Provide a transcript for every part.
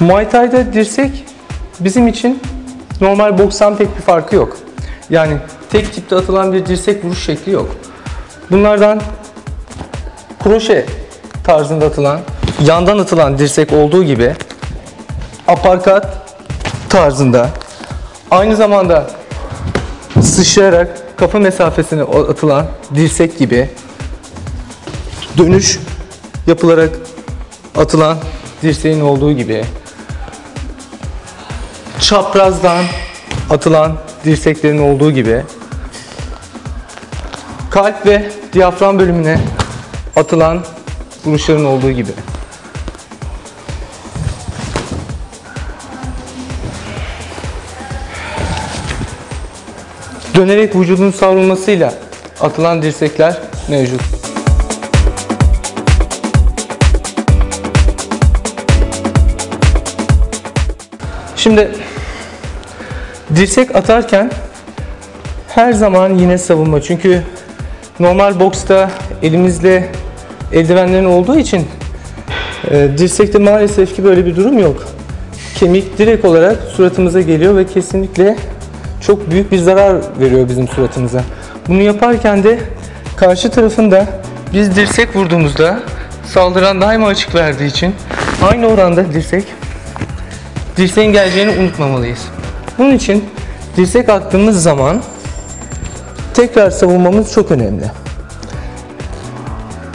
Muay Thai'da dirsek bizim için normal bokstan pek bir farkı yok. Yani tek tipte atılan bir dirsek vuruş şekli yok. Bunlardan kroşe tarzında atılan, yandan atılan dirsek olduğu gibi aparkat tarzında aynı zamanda sıçrayarak kafa mesafesine atılan dirsek gibi dönüş yapılarak atılan dirseğin olduğu gibi çaprazdan atılan dirseklerin olduğu gibi kalp ve diyafram bölümüne atılan vuruşların olduğu gibi. Dönerek vücudun savrulmasıyla atılan dirsekler mevcut. Şimdi dirsek atarken her zaman yine savunma. Çünkü normal boksta elimizle eldivenlerin olduğu için e, dirsekte maalesef ki böyle bir durum yok. Kemik direkt olarak suratımıza geliyor ve kesinlikle çok büyük bir zarar veriyor bizim suratımıza. Bunu yaparken de karşı tarafında biz dirsek vurduğumuzda saldıran daima açık verdiği için aynı oranda dirsek dirseğin geleceğini unutmamalıyız. Bunun için dirsek attığımız zaman tekrar savunmamız çok önemli.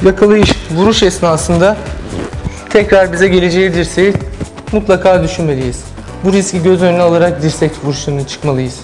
Yakalayış, vuruş esnasında tekrar bize geleceği dirseği mutlaka düşünmeliyiz. Bu riski göz önüne alarak dirsek vuruşlarına çıkmalıyız.